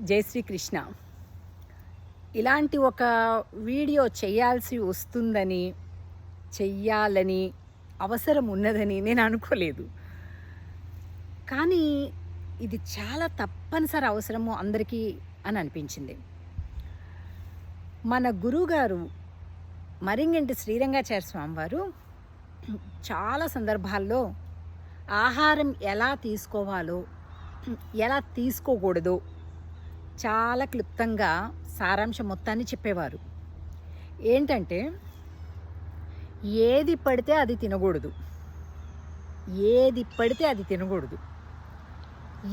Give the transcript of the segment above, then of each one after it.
జై శ్రీకృష్ణ ఇలాంటి ఒక వీడియో చేయాల్సి వస్తుందని చెయ్యాలని అవసరం ఉన్నదని నేను అనుకోలేదు. కానీ ఇది చాలా తప్పనిసరి అవసరము అందరికీ అని అనిపించింది. మన గురువుగారు మరింగంటి శ్రీరంగాచార్య స్వామివారు చాలా సందర్భాల్లో ఆహారం ఎలా తీసుకోవాలో ఎలా తీసుకోకూడదో చాలా క్లుప్తంగా సారాంశం మొత్తాన్ని చెప్పేవారు. ఏంటంటే ఏది పడితే అది తినకూడదు. ఏది పడితే అది తినకూడదు.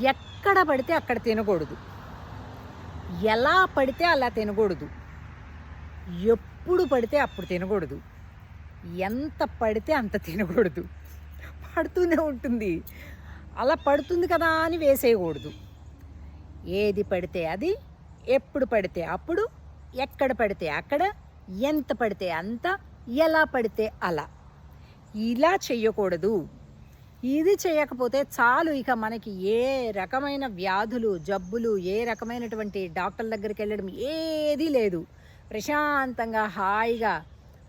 ఎక్కడ పడితే అక్కడ తినకూడదు. ఎలా పడితే అలా తినకూడదు. ఎప్పుడు పడితే అప్పుడు తినకూడదు. ఎంత పడితే అంత తినకూడదు. పడుతూనే ఉంటుంది. అలా పడుతుంది కదా అని వేసేయకూడదు. ఏది పడితే అది ఎప్పుడు పడితే అప్పుడు ఎక్కడ పడితే అక్కడ ఎంత పడితే అంత ఎలా పడితే అలా. ఇలా చెయ్యకూడదు. ఇది చేయకపోతే చాలు ఇక మనకి ఏ రకమైన వ్యాధులు జబ్బులు ఏ రకమైనటువంటి డాక్టర్ల దగ్గరికి వెళ్ళడం ఏదీ లేదు. ప్రశాంతంగా హాయిగా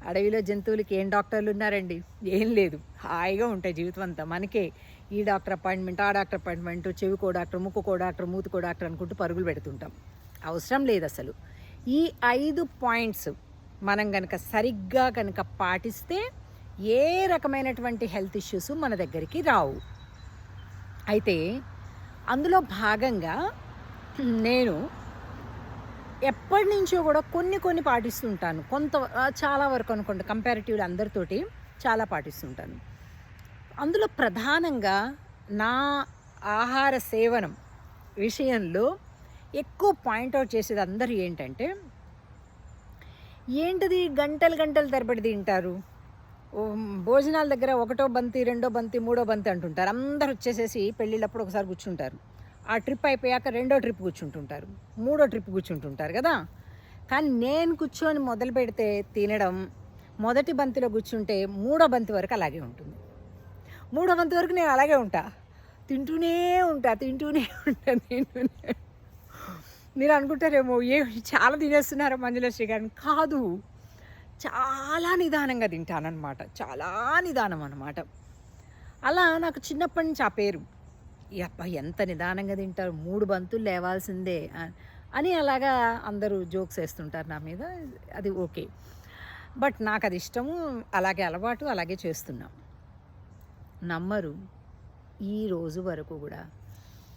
అడవిలో జంతువులకి ఏం డాక్టర్లు ఉన్నారండి? ఏం లేదు. హాయిగా ఉంటాయి జీవితం అంతా మనకే. ఈ డాక్టర్ అపాయింట్మెంట్ ఆ డాక్టర్ అపాయింట్మెంట్ చెవికో డాక్టర్ ముక్కుకో డాక్టర్ మూతుకో డాక్టర్ అనుకుంటూ పరుగులు పెడుతుంటాం. అవసరం లేదు అసలు. ఈ ఐదు పాయింట్స్ మనం కనుక సరిగ్గా కనుక పాటిస్తే ఏ రకమైనటువంటి హెల్త్ ఇష్యూస్ మన దగ్గరికి రావు. అయితే అందులో భాగంగా నేను ఎప్పటి నుంచో కూడా కొన్ని కొన్ని పాటిస్తుంటాను. కొంత చాలా వరకు అనుకోండి కంపారిటివ్లీ అందరితోటి చాలా పాటిస్తుంటాను. అందులో ప్రధానంగా నా ఆహార సేవనం విషయంలో ఎక్కువ పాయింట్అవుట్ చేసేది అందరూ ఏంటంటే ఏంటిది గంటలు గంటలు తరబడి తింటారు? భోజనాల దగ్గర ఒకటో బంతి రెండో బంతి మూడో బంతి అంటుంటారు. అందరు వచ్చేసేసి పెళ్ళిళ్ళప్పుడు ఒకసారి కూర్చుంటారు. ఆ ట్రిప్ అయిపోయాక రెండో ట్రిప్ కూర్చుంటుంటారు. మూడో ట్రిప్ కూర్చుంటుంటారు కదా? కానీ నేను కూర్చొని మొదలు పెడితే తినడం మొదటి బంతిలో కూర్చుంటే మూడో బంతి వరకు అలాగే ఉంటుంది. మూడో బంతి వరకు నేను అలాగే ఉంటా. తింటూనే ఉంటా తింటూనే ఉంటా తింటూనే. మీరు అనుకుంటారేమో ఏ చాలా తినేస్తున్నారా మంజులశ్రీ గారిని కాదు. చాలా నిదానంగా తింటానన్నమాట. చాలా నిదానం అనమాట అలా నాకు చిన్నప్పటి నుంచి ఆ పేరు. అబ్బా ఎంత నిదానంగా తింటారు మూడు బంతులు లేవాల్సిందే అని అలాగా అందరూ జోక్స్ వేస్తుంటారు నా మీద. అది ఓకే. బట్ నాకు అది ఇష్టము అలాగే అలవాటు అలాగే చేస్తున్నాం. నమ్మరు. ఈ రోజు వరకు కూడా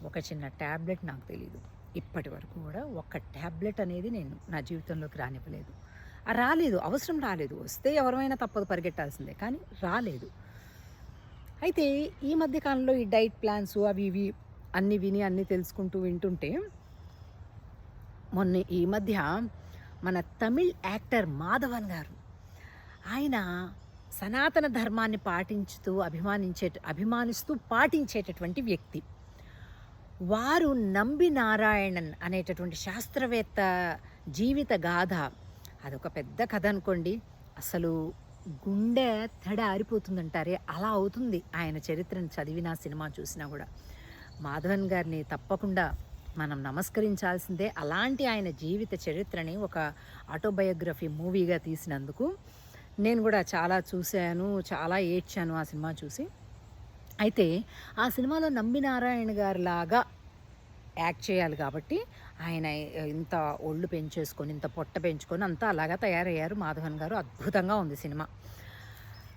ఒక చిన్న ట్యాబ్లెట్ నాకు తెలియదు ఇప్పటి వరకు కూడా ఒక ట్యాబ్లెట్ అనేది నేను నా జీవితంలోకి రానివ్వలేదు. రాలేదు అవసరం రాలేదు. వస్తే ఎవరైనా తప్పదు పరిగెట్టాల్సిందే కానీ రాలేదు. అయితే ఈ మధ్యకాలంలో ఈ డైట్ ప్లాన్స్ అవి ఇవి అన్నీ విని అన్నీ తెలుసుకుంటూ వింటుంటే మొన్న ఈ మధ్య మన తమిళ్ యాక్టర్ మాధవన్ గారు ఆయన సనాతన ధర్మాన్ని పాటించుతూ అభిమానించే అభిమానిస్తూ పాటించేటటువంటి వ్యక్తి. వారు నంబి నారాయణన్ అనేటటువంటి శాస్త్రవేత్త జీవిత గాథ. అదొక పెద్ద కథ అనుకోండి. అసలు గుండె తడ ఆరిపోతుందంటారే? అలా అవుతుంది ఆయన చరిత్రను చదివినా సినిమా చూసినా కూడా. మాధవన్ గారిని తప్పకుండా మనం నమస్కరించాల్సిందే. అలాంటి ఆయన జీవిత చరిత్రని ఒక ఆటోబయోగ్రఫీ మూవీగా తీసినందుకు నేను కూడా చాలా చూశాను చాలా ఏడ్చాను ఆ సినిమా చూసి. అయితే ఆ సినిమాలో నంబి నారాయణ గారి లాగా యాక్ట్ చేయాలి కాబట్టి ఆయన ఇంత ఒళ్ళు పెంచేసుకొని ఇంత పొట్ట పెంచుకొని అంతా అలాగా తయారయ్యారు మాధవన్ గారు. అద్భుతంగా ఉంది సినిమా.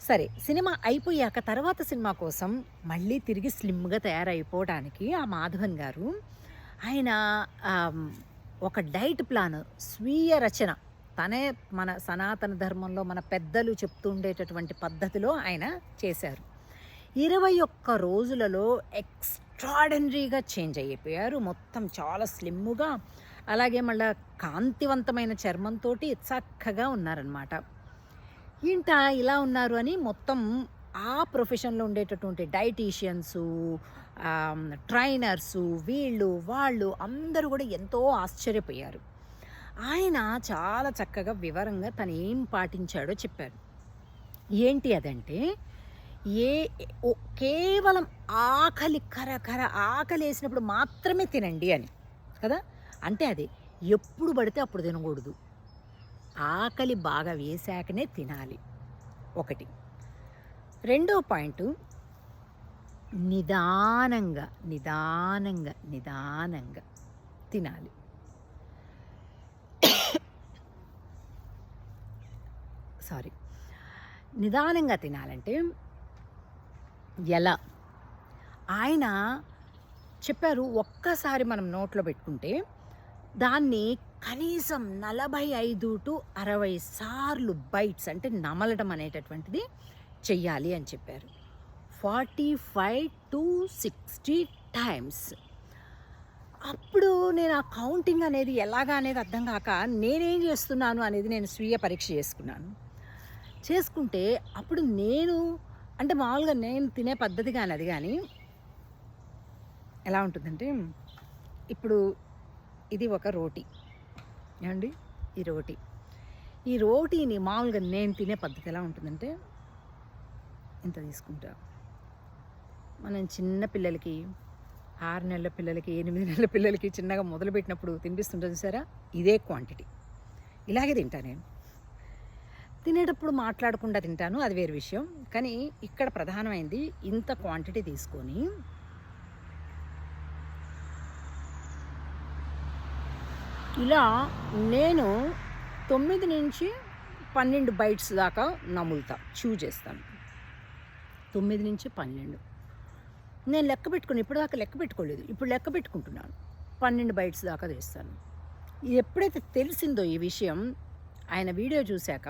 సరే సినిమా అయిపోయాక తర్వాత సినిమా కోసం మళ్ళీ తిరిగి స్లిమ్గా తయారైపోవడానికి ఆ మాధవన్ గారు ఆయన ఒక డైట్ ప్లాన్ స్వీయ రచన తనే మన సనాతన ధర్మంలో మన పెద్దలు చెప్తుండేటటువంటి పద్ధతిలో ఆయన చేశారు. ఇరవై ఒక్క రోజులలో ఎక్స్ట్రాడనరీగా చేంజ్ అయిపోయారు. మొత్తం చాలా స్లిమ్గా అలాగే మళ్ళా కాంతివంతమైన చర్మంతో చక్కగా ఉన్నారనమాట ఏంట ఇలా ఉన్నారు అని మొత్తం ఆ ప్రొఫెషన్లో ఉండేటటువంటి డైటీషియన్స్ ట్రైనర్సు వీళ్ళు వాళ్ళు అందరూ కూడా ఎంతో ఆశ్చర్యపోయారు. ఆయన చాలా చక్కగా వివరంగా తను ఏం పాటించాడో చెప్పారు ఏంటి అదంటే ఏ ఓ- కేవలం ఆకలి కరకర ఆకలి వేసినప్పుడు మాత్రమే తినండి అని. కదా? అంటే అది ఎప్పుడు పడితే అప్పుడు తినకూడదు. ఆకలి బాగా వేసాకనే తినాలి. ఒకటి. రెండో పాయింట్ నిదానంగా నిదానంగా నిదానంగా తినాలి. సారీ. నిదానంగా తినాలంటే ఎలా? ఆయన చెప్పారు ఒక్కసారి మనం నోట్లో పెట్టుకుంటే దాన్ని కనీసం నలభై ఐదు టు అరవై సార్లు బైట్స్ అంటే నమలడం అనేటటువంటిది చెయ్యాలి అని చెప్పారు. Forty five to sixty times. అప్పుడు నేను ఆ కౌంటింగ్ అనేది ఎలాగా అనేది అర్థం కాక నేనేం చేస్తున్నాను అనేది నేను స్వీయ పరీక్ష చేసుకున్నాను. చేసుకుంటే అప్పుడు నేను అంటే మామూలుగా నేను తినే పద్ధతి కానీ అది కానీ ఎలా ఉంటుందంటే ఇప్పుడు ఇది ఒక రోటీ. ఏమండి? ఈ రోటీ. ఈ రోటీని మామూలుగా నేను తినే పద్ధతి ఎలా ఉంటుందంటే ఇంత తీసుకుంటా. మనం చిన్న పిల్లలకి ఆరు నెలల పిల్లలకి ఎనిమిది నెలల పిల్లలకి చిన్నగా మొదలుపెట్టినప్పుడు తినిపిస్తుంటుంది చూసారా? ఇదే క్వాంటిటీ. ఇలాగే తింటా నేను. తినేటప్పుడు మాట్లాడకుండా తింటాను అది వేరే విషయం. కానీ ఇక్కడ ప్రధానమైంది ఇంత క్వాంటిటీ తీసుకొని ఇలా నేను తొమ్మిది నుంచి పన్నెండు బైట్స్ దాకా నములుతా చూ చేస్తాను. తొమ్మిది నుంచి పన్నెండు. నేను లెక్క పెట్టుకుని ఇప్పటిదాకా లెక్క పెట్టుకోలేదు ఇప్పుడు లెక్క పెట్టుకుంటున్నాను. పన్నెండు బైట్స్ దాకా చేస్తాను ఇది ఎప్పుడైతే తెలిసిందో ఈ విషయం ఆయన వీడియో చూశాక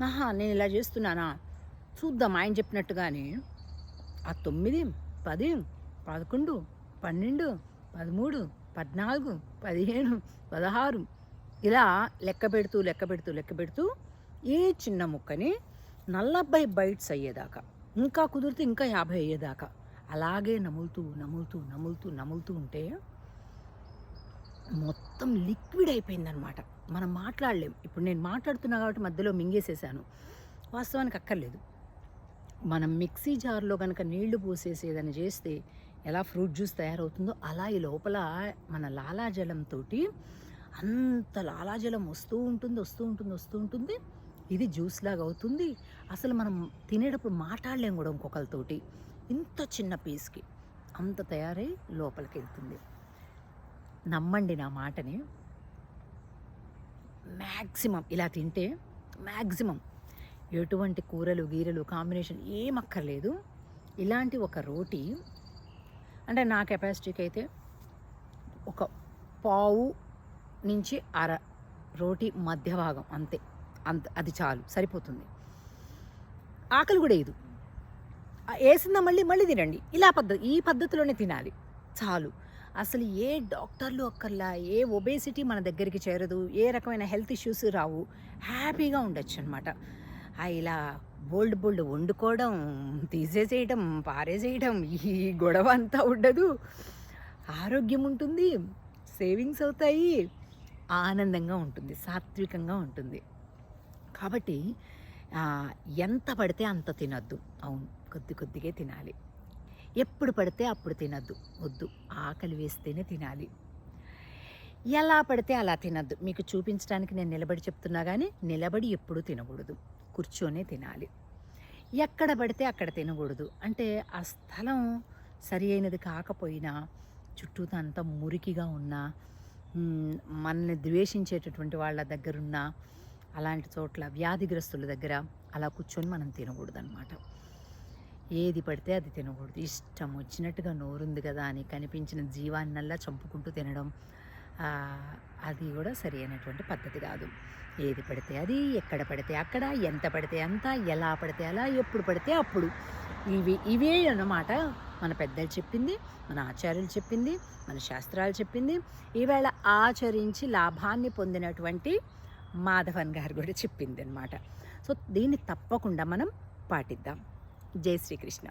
ఆహా నేను ఇలా చేస్తున్నానా? చూద్దాం ఆయన చెప్పినట్టుగానే. ఆ తొమ్మిది పది పదకొండు పన్నెండు పదమూడు పద్నాలుగు పదిహేను పదహారు ఇలా లెక్క పెడుతూ లెక్క పెడుతూ లెక్క పెడుతూ ఏ చిన్న ముక్కని నలభై బైట్స్ అయ్యేదాకా ఇంకా కుదిరితే ఇంకా యాభై అయ్యేదాకా అలాగే నములుతూ నములుతూ నములుతూ నములుతూ ఉంటే మొత్తం లిక్విడ్ అయిపోయిందనమాట మనం మాట్లాడలేం. ఇప్పుడు నేను మాట్లాడుతున్నా కాబట్టి మధ్యలో మింగేసేసాను. వాస్తవానికి అక్కర్లేదు. మనం మిక్సీ జార్లో కనుక నీళ్ళు పోసేసి ఏదైనా చేస్తే ఎలా ఫ్రూట్ జ్యూస్ తయారవుతుందో అలా ఈ లోపల మన లాలాజలంతో అంత లాలాజలం వస్తూ ఉంటుంది వస్తూ ఉంటుంది వస్తూ ఉంటుంది. ఇది జ్యూస్ లాగా అవుతుంది. అసలు మనం తినేటప్పుడు మాట్లాడలేం కూడా ఇంకొకరితోటి ఇంత చిన్న పీస్కి అంత తయారై లోపలికి వెళ్తుంది నమ్మండి నా మాటని. మ్యాక్సిమం ఇలా తింటే మ్యాక్సిమం ఎటువంటి కూరలు గీరలు కాంబినేషన్ ఏమక్కర్లేదు ఇలాంటి ఒక రోటీ అంటే నా కెపాసిటీకి అయితే ఒక పావు నుంచి అర రోటీ మధ్య భాగం అంతే. అంత అది చాలు సరిపోతుంది. ఆకలి కూడా వేయదు. వేసిందా మళ్ళీ? మళ్ళీ తినండి. ఇలా పద్ధతి ఈ పద్ధతిలోనే తినాలి. చాలు. అసలు ఏ డాక్టర్లు అక్కర్లా? ఏ ఒబేసిటీ మన దగ్గరికి చేరదు? ఏ రకమైన హెల్త్ ఇష్యూస్ రావు? హ్యాపీగా ఉండొచ్చు అనమాట ఇలా బోల్డ్ బోల్డ్ వండుకోవడం తీసేసేయడం పారేసేయడం ఈ గొడవ అంతా ఉండదు. ఆరోగ్యం ఉంటుంది సేవింగ్స్ అవుతాయి ఆనందంగా ఉంటుంది సాత్వికంగా ఉంటుంది. కాబట్టి ఎంత పడితే అంత తినద్దు. అవును కొద్ది కొద్దిగా తినాలి. ఎప్పుడు పడితే అప్పుడు తినద్దు. వద్దు. ఆకలి వేస్తేనే తినాలి. ఎలా పడితే అలా తినద్దు. మీకు చూపించడానికి నేను నిలబడి చెప్తున్నా కానీ నిలబడి ఎప్పుడు తినకూడదు. కూర్చొనే తినాలి. ఎక్కడ పడితే అక్కడ తినకూడదు. అంటే ఆ స్థలం సరి అయినది కాకపోయినా చుట్టూ అంతా మురికిగా ఉన్నా మనల్ని ద్వేషించేటటువంటి వాళ్ళ దగ్గరున్నా అలాంటి చోట్ల వ్యాధిగ్రస్తుల దగ్గర అలా కూర్చొని మనం తినకూడదు అనమాట ఏది పడితే అది తినకూడదు. ఇష్టం వచ్చినట్టుగా నోరుంది కదా అని కనిపించిన జీవాన్నల్లా చంపుకుంటూ తినడం అది కూడా సరి అయినటువంటి పద్ధతి కాదు. ఏది పడితే అది ఎక్కడ పడితే అక్కడ ఎంత పడితే అంత ఎలా పడితే అలా ఎప్పుడు పడితే అప్పుడు. ఇవి ఇవే అన్నమాట మన పెద్దలు చెప్పింది మన ఆచార్యులు చెప్పింది మన శాస్త్రాలు చెప్పింది. ఈవేళ ఆచరించి లాభాన్ని పొందినటువంటి మాధవన్ గారు కూడా చెప్పింది అనమాట సో దీన్ని తప్పకుండా మనం పాటిద్దాం. జై శ్రీకృష్ణ